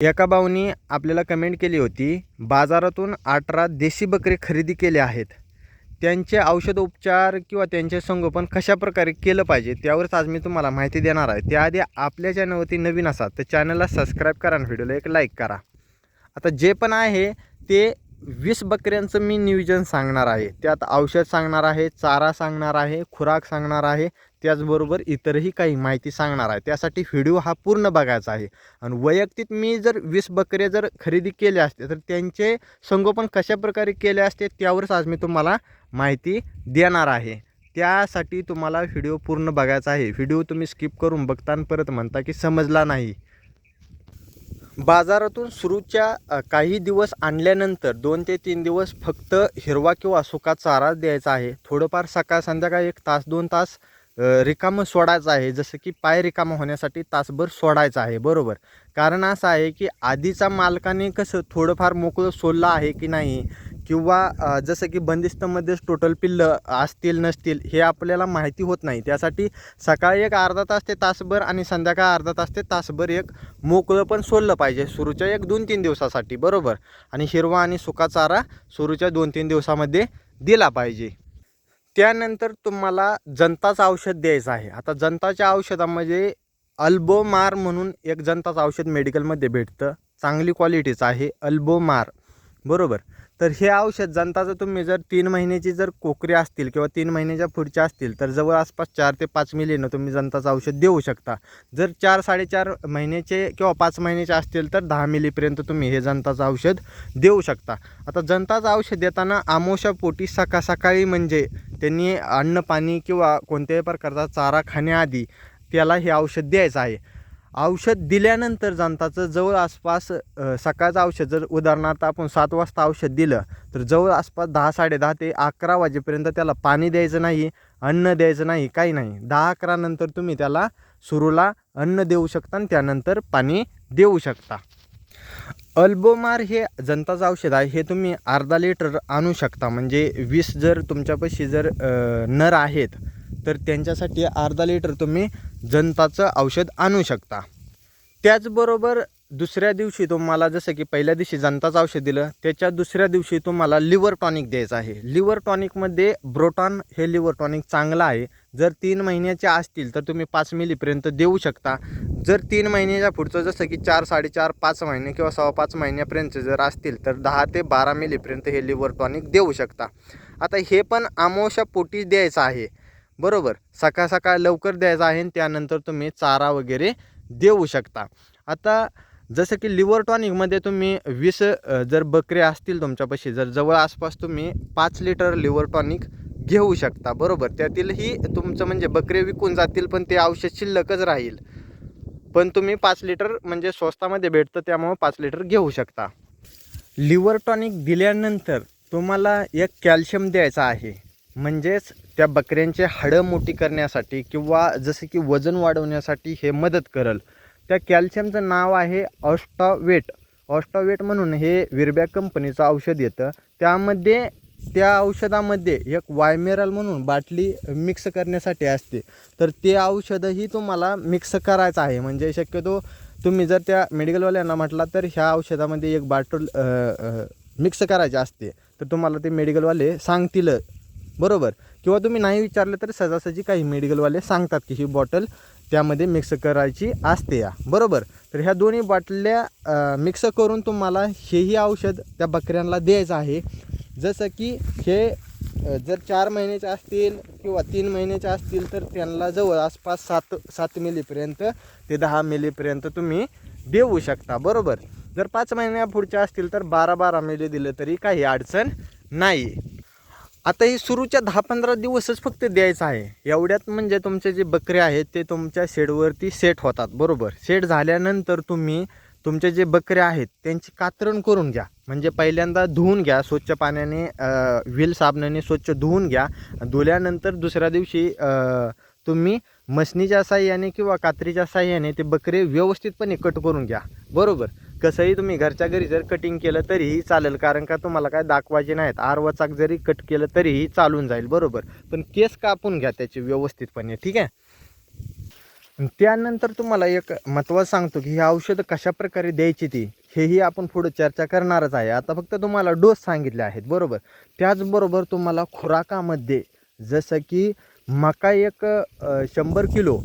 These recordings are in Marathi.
एका भाऊनी आपल्याला कमेंट केली होती बाजारातून अठरा देशी बकरे खरेदी केले आहेत. त्यांचे औषध उपचार किंवा त्यांचे संगोपन कशा प्रकारे केलं पाहिजे त्यावरच आज मी तुम्हाला माहिती देणार आहे. त्याआधी आपल्या चॅनलवरती नवीन असाल तर चॅनलला सबस्क्राईब करा आणि व्हिडिओला एक लाईक करा. आता जे पण आहे ते वीस बकऱ्यांचं मी नियोजन सांगणार आहे. त्यात औषध सांगणार आहे चारा सांगणार आहे खुराक सांगणार आहे त्याचबरोबर इतरही काही माहिती सांगणार आहे. त्यासाठी व्हिडिओ हा पूर्ण बघायचा आहे. आणि वैयक्तिक मी जर वीस बकरे जर खरेदी केले असते तर त्यांचे संगोपन कशा प्रकारे केले असते त्यावरच आज मी तुम्हाला माहिती देणार आहे. त्यासाठी तुम्हाला व्हिडिओ पूर्ण बघायचा आहे. व्हिडिओ तुम्ही स्किप करून बघताना परत म्हणता की समजला नाही. बाजारातून सुरूच्या काही दिवस आणल्यानंतर दोन ते तीन दिवस फक्त हिरवा किंवा सुका चारा द्यायचा आहे. थोडंफार सकाळ संध्याकाळी एक तास दोन तास रिकामं सोडायचं आहे. जसं की पाय रिकामं होण्यासाठी तासभर सोडायचं आहे. बरोबर. कारण असं आहे की आधीचा मालकाने कसं थोडंफार मोकळं सोडलं आहे की नाही? किंवा जसं की बंदिस्तमध्येच टोटल पिल्लं असतील नसतील हे आपल्याला माहिती होत नाही. त्यासाठी सकाळी एक अर्धा तास ते तासभर आणि संध्याकाळ अर्धा तास ते तासभर एक मोकळं पण सोडलं पाहिजे. सुरूच्या एक दोन तीन दिवसासाठी. बरोबर. आणि हिरवा आणि सुका चारा सुरूच्या दोन तीन दिवसामध्ये दिला पाहिजे. त्यानंतर तुम्हाला जनताचं औषध द्यायचं आहे. आता जनताच्या औषधामध्ये अल्बोमार म्हणून एक जनताचं औषध मेडिकलमध्ये भेटतं. चांगली क्वालिटीचं आहे अल्बोमार. बरोबर? तर हे औषध जनताचं तुम्ही जर तीन महिन्याची जर कोकरी असतील किंवा तीन महिन्याच्या पुढच्या असतील तर जवळ आसपास चार ते पाच मिलीनं तुम्ही जनताचं औषध देऊ शकता. जर चार साडेचार महिन्याचे किंवा पाच महिन्याचे असतील तर दहा मिलीपर्यंत तुम्ही हे जनताचं औषध देऊ शकता. आता जनताचं औषध देताना आमोशा पोटी सकाळ सकाळी म्हणजे त्यांनी अन्न पाणी किंवा कोणत्याही प्रकारचा चारा खाण्याआधी त्याला हे औषध द्यायचं आहे. औषध दिल्यानंतर जनताचं जवळ आसपास सकाळचं औषध जर उदाहरणार्थ आपण सात वाजता औषध दिलं तर जवळ आसपास दहा साडेदहा ते अकरा वाजेपर्यंत त्याला पाणी द्यायचं नाही अन्न द्यायचं नाही काही नाही. दहा अकरा नंतर तुम्ही त्याला सुरूला अन्न देऊ शकता आणि त्यानंतर पाणी देऊ शकता. अल्बोमार हे जनताचं औषध आहे हे तुम्ही अर्धा लिटर आणू शकता. म्हणजे वीस जर तुमच्यापाशी जर नर आहेत तर त्यांच्यासाठी अर्धा लिटर तुम्ही जंताचं औषध आणू शकता. त्याचबरोबर दुसऱ्या दिवशी तुम्हाला जसं की पहिल्या दिवशी जंताचं औषध दिलं त्याच्या दुसऱ्या दिवशी तुम्हाला लिव्हर टॉनिक द्यायचं आहे. लिव्हर टॉनिकमध्ये ब्रोटॉन हे लिव्हर टॉनिक चांगलं आहे. जर तीन महिन्याचे असतील तर तुम्ही पाच मिलीपर्यंत देऊ शकता. जर तीन महिन्याच्या पुढचं जसं की चार साडेचार पाच महिने किंवा सव्वा पाच महिन्यापर्यंत जर असतील तर दहा ते बारा मिलीपर्यंत हे लिव्हर टॉनिक देऊ शकता. आता हे पण आमोशा पोटी द्यायचं आहे. बरोबर. सकाळ सकाळ लवकर द्यायचं आहे आणि त्यानंतर तुम्ही चारा वगैरे देऊ शकता. आता जसं की लिव्हर टॉनिकमध्ये तुम्ही वीस जर बकरे असतील तुमच्यापाशी जर जवळ आसपास तुम्ही पाच लिटर लिव्हर टॉनिक घेऊ शकता. बरोबर. त्यातीलही तुमचं म्हणजे बकरे विकून जातील पण ते औषध शिल्लकच राहील. पण तुम्ही पाच लिटर म्हणजे स्वस्तामध्ये भेटतं त्यामुळं पाच लिटर घेऊ शकता. लिव्हर टॉनिक दिल्यानंतर तुम्हाला एक कॅल्शियम द्यायचं आहे. म्हणजेच त्या बकऱ्यांचे हाडं मोठी करण्यासाठी किंवा जसं की वजन वाढवण्यासाठी हे मदत करल. त्या कॅल्शियमचं नाव आहे ऑस्टावेट. ऑस्टावेट म्हणून हे विरबॅक कंपनीचं औषध येतं. त्यामध्ये त्या औषधामध्ये एक वायमेरल म्हणून बाटली मिक्स करण्यासाठी असते. तर ते औषधही तुम्हाला मिक्स करायचं आहे. म्हणजे शक्यतो तुम्ही जर त्या मेडिकलवाल्यांना म्हटला तर ह्या औषधामध्ये एक बाटल मिक्स करायची असते. तर तुम्हाला ते मेडिकलवाले सांगतील बरोबर. किंवा तुम्ही नाही विचारलं तर सहजासहजी काही मेडिकलवाले सांगतात की ही बॉटल त्यामध्ये मिक्स करायची असते या. बरोबर. तर ह्या दोन्ही बाटल्या मिक्स करून तुम्हाला हेही औषध त्या बकऱ्यांना द्यायचं आहे. जसं की हे जर चार महिन्याचे असतील किंवा तीन महिन्याचे असतील तर त्यांना जवळ आसपास सात सात मिलीपर्यंत ते दहा मिलीपर्यंत तुम्ही देऊ शकता. बरोबर. जर पाच महिन्या पुढच्या असतील तर बारा बारा मिली दिलं तरी काही अडचण नाही आता हे सुरूच्या दहा पंधरा दिवसच फक्त द्यायचं आहे. एवढ्यात म्हणजे तुमचे जे बकरे आहेत ते तुमच्या शेडवरती सेट होतात. बरोबर? सेट झाल्यानंतर तुम्ही तुमचे जे बकरे आहेत त्यांची कातरण करून घ्या. म्हणजे पहिल्यांदा धुवून घ्या स्वच्छ पाण्याने व्हील साबणाने स्वच्छ धुवून घ्या. धुल्यानंतर दुसऱ्या दिवशी तुम्ही मशनीच्या साह्याने किंवा कात्रीच्या साह्याने ते बकरे व्यवस्थितपणे कट करून घ्या. बरोबर? कसंही तुम्ही घरच्या घरी जर कटिंग केलं तरीही चालेल. कारण का तुम्हाला काय दाखवायचे नाहीत. आरवाचाक जरी कट केलं तरीही चालून जाईल. बरोबर. पण केस कापून घ्या त्याचे व्यवस्थितपणे. ठीक आहे? त्यानंतर तुम्हाला एक महत्त्वाचं सांगतो की ही औषधं कशा प्रकारे द्यायची ती हेही आपण पुढे चर्चा करणारच आहे. आता फक्त तुम्हाला डोस सांगितले आहेत. बरोबर. त्याचबरोबर तुम्हाला खुराकामध्ये जसं की मका एक शंभर किलो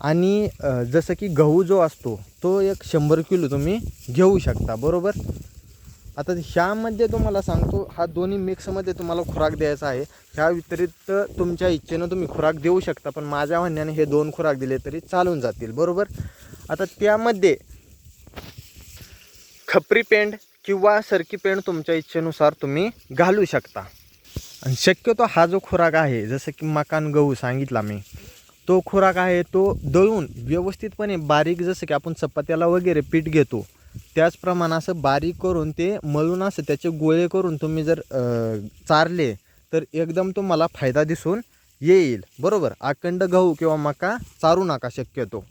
आणि जसं की गहू जो असतो तो एक शंभर किलो तुम्ही घेऊ शकता बरोबर? आता ह्यामध्ये तुम्हाला सांगतो हा दोन्ही मिक्समध्ये तुम्हाला खुराक द्यायचा आहे. ह्या व्यतिरिक्त तुमच्या इच्छेनं तुम्ही खुराक देऊ शकता पण माझ्या म्हणण्याने हे दोन खुराक दिले तरी चालून जातील बरोबर? आता त्यामध्ये खपरी पेंड किंवा सरकी पेंड तुमच्या इच्छेनुसार तुम्ही घालू शकता. आणि शक्यतो हा जो खुराक आहे जसं की मकान गहू सांगितला मी तो खुराक आहे तो दळून व्यवस्थितपणे बारीक जसं की आपण चपात्याला वगैरे पीठ घेतो त्याचप्रमाणे असं बारीक करून ते मळून असं त्याचे गोळे करून तुम्ही जर चारले तर एकदम तुम्हाला फायदा दिसून येईल. बरोबर? अखंड गहू किंवा मका चारू नका शक्यतो.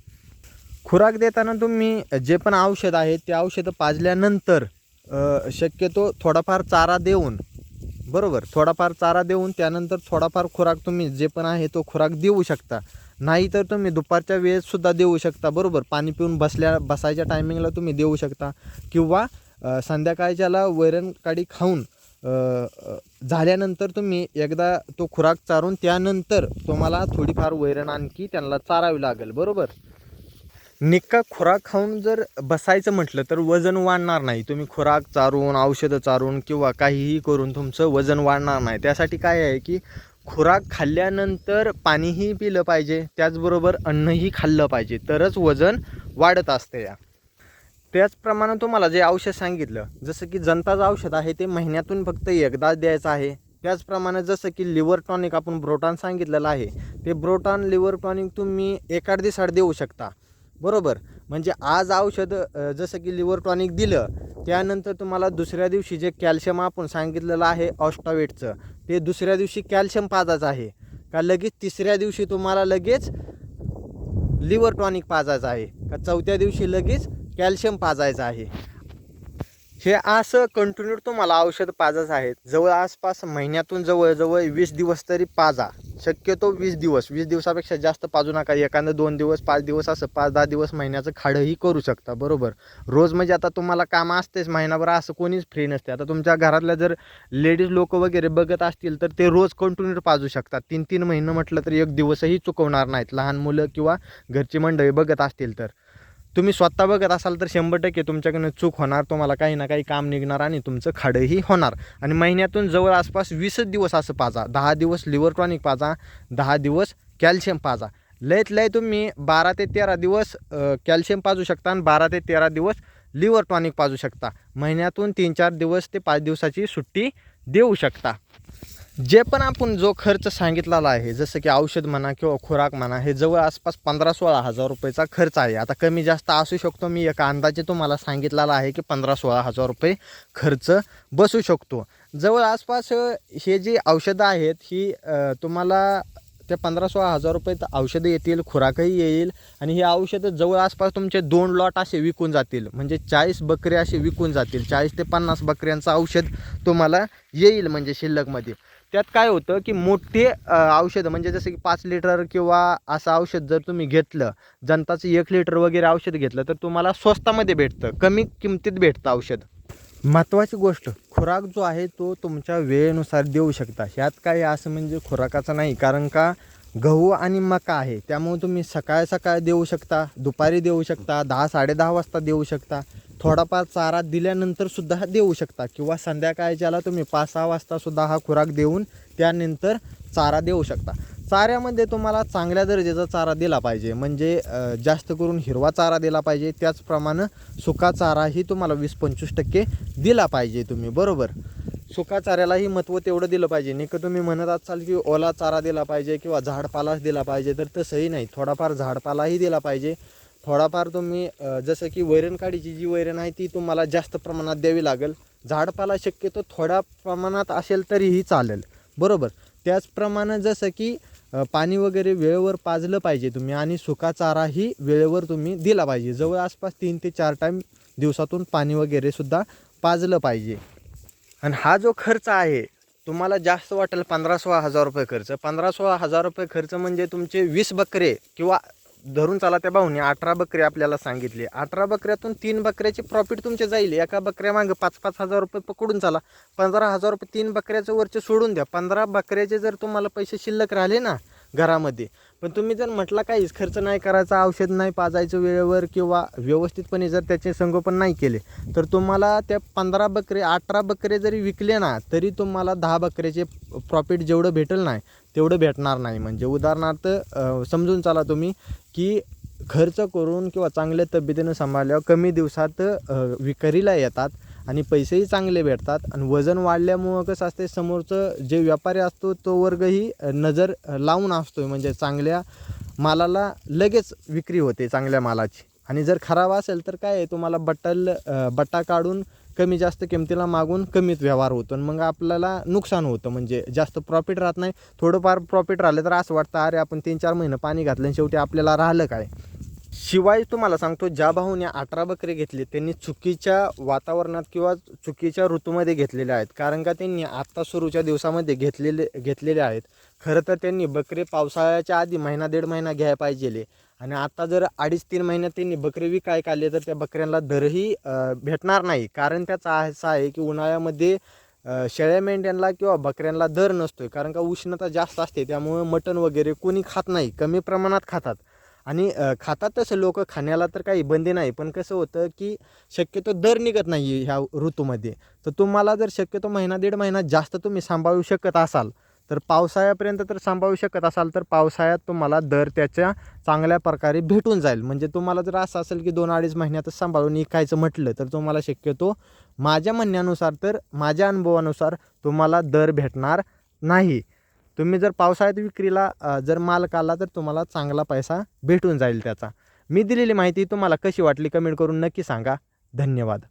खुराक देताना तुम्ही जे पण औषध आहे ते औषधं पाजल्यानंतर शक्यतो थोडाफार चारा देऊन बरोबर? थोडाफार चारा देऊन त्यानंतर थोडाफार खुराक तुम्ही जे पण आहे तो खुराक देऊ शकता. नाही तर तुम्ही दुपारच्या वेळेतसुद्धा देऊ शकता बरोबर? पाणी पिऊन बसल्या बसायच्या टायमिंगला तुम्ही देऊ शकता. किंवा संध्याकाळच्याला वैरणकाडी खाऊन झाल्यानंतर तुम्ही एकदा तो खुराक चारून त्यानंतर तुम्हाला थोडीफार वैरण आणखी त्यांना चारावी लागेल बरोबर? निक्का खुराक खाऊन जर बसायचं म्हटलं तर वजन वाढणार नाही. तुम्ही खुराक चारून औषधं चारून किंवा काहीही करून तुमचं वजन वाढणार नाही. त्यासाठी काय आहे की खुराक खाल्ल्यानंतर पाणीही पिलं पाहिजे त्याचबरोबर अन्नही खाल्लं पाहिजे. तरच वजन वाढत असतं या. त्याचप्रमाणे तुम्हाला जे औषध सांगितलं जसं की जनताचं औषध आहे ते महिन्यातून फक्त एकदाच द्यायचं आहे. त्याचप्रमाणे जसं की लिव्हर टॉनिक आपण ब्रोटॉन सांगितलेलं आहे ते ब्रोटॉन लिव्हर टॉनिक तुम्ही एका दिसाड देऊ शकता. बरोबर? म्हणजे आज औषध जसं की लिव्हर टॉनिक दिलं त्यानंतर तुम्हाला दुसऱ्या दिवशी जे कॅल्शियम आपण सांगितलेलं आहे ऑस्टॉवेटचं ते दुसऱ्या दिवशी कॅल्शियम पाजायचं आहे. का लगेच तिसऱ्या दिवशी तुम्हाला लगेच लिव्हर टॉनिक पाजायचं आहे. का चौथ्या दिवशी लगेच कॅल्शियम पाजायचं आहे. हे असं कंटिन्यू तुम्हाला औषध पाजायचं आहे. जवळ आसपास महिन्यातून जवळजवळ वीस दिवस तरी पाजा. शक्यतो वीस दिवस वीस दिवसापेक्षा जास्त पाजू नका. एखादं दोन दिवस पाच दिवस असं पाच दहा दिवस महिन्याचं खाडंही करू शकता बरोबर. रोज म्हणजे आता तुम्हाला काम असतेच महिनाभर असं कोणीच फ्री नसते. आता तुमच्या घरातल्या जर लेडीज लोक वगैरे बघत असतील तर ते रोज कंटिन्यू पाजू शकतात. तीन तीन महिनं म्हटलं तर एक दिवसही चुकवणार नाहीत. लहान मुलं किंवा घरची मंडळी बघत असतील तर. तुम्ही स्वतः बघत असाल तर शंभर टक्के तुमच्याकडनं चूक होणार तुम्हाला काही ना काही काम निघणार आणि तुमचं खाडंही होणार. आणि महिन्यातून जवळ आसपास वीसच दिवस असं पाजा. दहा दिवस लिव्हर टॉनिक पाजा दहा दिवस कॅल्शियम पाजा. लयत लय तुम्ही बारा ते तेरा दिवस कॅल्शियम पाजू शकता आणि बारा ते तेरा दिवस लिव्हर टॉनिक पाजू शकता. महिन्यातून तीन चार दिवस ते पाच दिवसाची सुट्टी देऊ शकता. जे पण आपण जो खर्च सांगितलेला आहे जसं की औषध म्हणा किंवा खुराक म्हणा हे जवळ आसपास पंधरा सोळा हजार रुपयेचा खर्च आहे. आता कमी जास्त असू शकतो. मी एका अंदाजे तुम्हाला सांगितलेला आहे की पंधरा सोळा हजार रुपये खर्च बसू शकतो. जवळ आसपास हे जी औषधं आहेत ही तुम्हाला त्या पंधरा सोळा हजार रुपये औषधं येतील खुराकही येईल आणि ही औषधं जवळ आसपास तुमचे दोन लॉट असे विकून जातील. म्हणजे चाळीस बकरे असे विकून जातील. चाळीस ते पन्नास बकऱ्यांचं औषध तुम्हाला येईल म्हणजे शिल्लकमध्ये. त्यात काय होतं की मोठे औषधं म्हणजे जसं की पाच लिटर किंवा असं औषध जर तुम्ही घेतलं जनताचं एक लिटर वगैरे औषध घेतलं तर तुम्हाला स्वस्तामध्ये भेटतं कमी किमतीत भेटतं औषध. महत्त्वाची गोष्ट खुराक जो आहे तो तुमच्या वेळेनुसार देऊ शकता. ह्यात काही असं म्हणजे खुराकाचं नाही कारण का गहू आणि मका आहे त्यामुळे तुम्ही सकाळ सकाळ देऊ शकता दुपारी देऊ शकता दहा साडेदहा वाजता देऊ शकता. थोडाफार चारा दिल्यानंतर सुद्धा देऊ शकता. किंवा संध्याकाळच्याला तुम्ही पाच सहा वाजता सुद्धा हा खुराक देऊन त्यानंतर चारा देऊ शकता. चाऱ्यामध्ये तुम्हाला चांगल्या दर्जाचा चारा दिला पाहिजे. म्हणजे जास्त करून हिरवा चारा दिला पाहिजे. त्याचप्रमाणे सुका चाराही तुम्हाला वीस पंचवीस टक्के दिला पाहिजे तुम्ही. बरोबर? सुका चाऱ्यालाही महत्त्व तेवढं दिलं पाहिजे. नाही का तुम्ही म्हणत असाल की ओला चारा दिला पाहिजे किंवा झाडपालाच दिला पाहिजे तर तसंही नाही. थोडाफार झाडपालाही दिला पाहिजे. थोडाफार तुम्ही जसं की वैरण काढीची जी वैरण आहे ती तुम्हाला जास्त प्रमाणात द्यावी लागेल. झाडपाला शक्यतो थोड्या प्रमाणात असेल तरीही चालेल. बरोबर? त्याचप्रमाणे जसं की पाणी वगैरे वेळेवर पाजलं पाहिजे तुम्ही आणि सुका चाराही वेळेवर तुम्ही दिला पाहिजे. जवळ आसपास तीन ते चार टाईम दिवसातून पाणी वगैरे सुद्धा पाजलं पाहिजे. आणि हा जो खर्च आहे तुम्हाला जास्त वाटेल पंधरा सोळा हजार रुपये खर्च. पंधरा सोळा हजार रुपये खर्च म्हणजे तुमचे वीस बकरे किंवा धरून चाला त्या भाऊने अठरा बकरे आपल्याला सांगितले. अठरा बकऱ्यातून तीन बकऱ्याचे प्रॉफिट तुमचे जाईल. एका बकऱ्या मागं पाच पाच हजार रुपये पकडून चाला. पंधरा हजार रुपये तीन बकऱ्याचं वरचे सोडून द्या. पंधरा बकऱ्याचे जर तुम्हाला पैसे शिल्लक राहिले ना घरामध्ये पण तुम्ही जर म्हटला काहीच खर्च नाही करायचा औषध नाही पाजायचं वेळेवर किंवा व्यवस्थितपणे जर त्याचे संगोपन नाही केले तर तुम्हाला त्या पंधरा बकरे अठरा बकरे जरी विकले ना तरी तुम्हाला दहा बकऱ्याचे प्रॉफिट जेवढं भेटेल नाही तेवढं भेटणार नाही. म्हणजे उदाहरणार्थ समजून चाला तुम्ही की खर्च करून किंवा चांगल्या तब्येतीनं सांभाळल्यावर कमी दिवसात विक्रीला येतात आणि पैसेही चांगले भेटतात. आणि वजन वाढल्यामुळं कसं असते समोरचं जे व्यापारी असतो तो वर्गही नजर लावून असतो म्हणजे चांगल्या मालाला लगेच विक्री होते चांगल्या मालाची. आणि जर खराब असेल तर काय आहे तुम्हाला बट्टल बट्टा काढून कमी जास्त किमतीला मागून कमीत व्यवहार होतो आणि मग आपल्याला नुकसान होतं. म्हणजे जास्त प्रॉफिट राहत नाही. थोडंफार प्रॉफिट राहिलं तर असं वाटतं अरे आपण तीन चार महिने पाणी घातलं आणि शेवटी आपल्याला राहिलं काय? शिवाय तुम्हाला सांगतो ज्या भाऊने अठरा बकरे घेतले त्यांनी चुकीच्या वातावरणात किंवा चुकीच्या ऋतूमध्ये घेतलेले आहेत. कारण का त्यांनी आत्ता सुरूच्या दिवसामध्ये घेतलेले घेतलेले आहेत. खरं तर त्यांनी बकरे पावसाळ्याच्या आधी महिना दीड महिना घ्यायला पाहिजेले. आणि आता जर अडीच तीन महिन्यात त्यांनी बकरे विकाय काढले तर त्या बकऱ्यांना दरही भेटणार नाही. कारण त्याचा असं आहे की उन्हाळ्यामध्ये शेळ्या मेंढ्यांना किंवा बकऱ्यांना दर नसतो आहे कारण का उष्णता जास्त असते त्यामुळे मटण वगैरे कोणी खात नाही. कमी प्रमाणात खातात. आणि खातात तसं लोक खाण्याला तर काही बंदी नाही. पण कसं होतं की शक्यतो दर निघत नाही ह्या ऋतूमध्ये. तर तुम्हाला जर शक्यतो महिना दीड महिना जास्त तुम्ही सांभाळू शकत असाल तर पावसाळ्यापर्यंत तर सांभाळू शकत असाल तर पावसाळ्यात तुम्हाला दर त्याच्या चांगल्या प्रकारे भेटून जाईल. म्हणजे तुम्हाला जर असं असेल की दोन अडीच महिन्यातच सांभाळून विकायचं म्हटलं तर तुम्हाला शक्यतो माझ्या म्हणण्यानुसार तर माझ्या अनुभवानुसार तुम्हाला दर भेटणार नाही. तुम्ही जर पावसाळ्यात विक्रीला जर माल काढला तर तुम्हाला चांगला पैसा भेटून जाईल त्याचा. मी दिलेली माहिती तुम्हाला कशी वाटली कमेंट करून नक्की सांगा. धन्यवाद.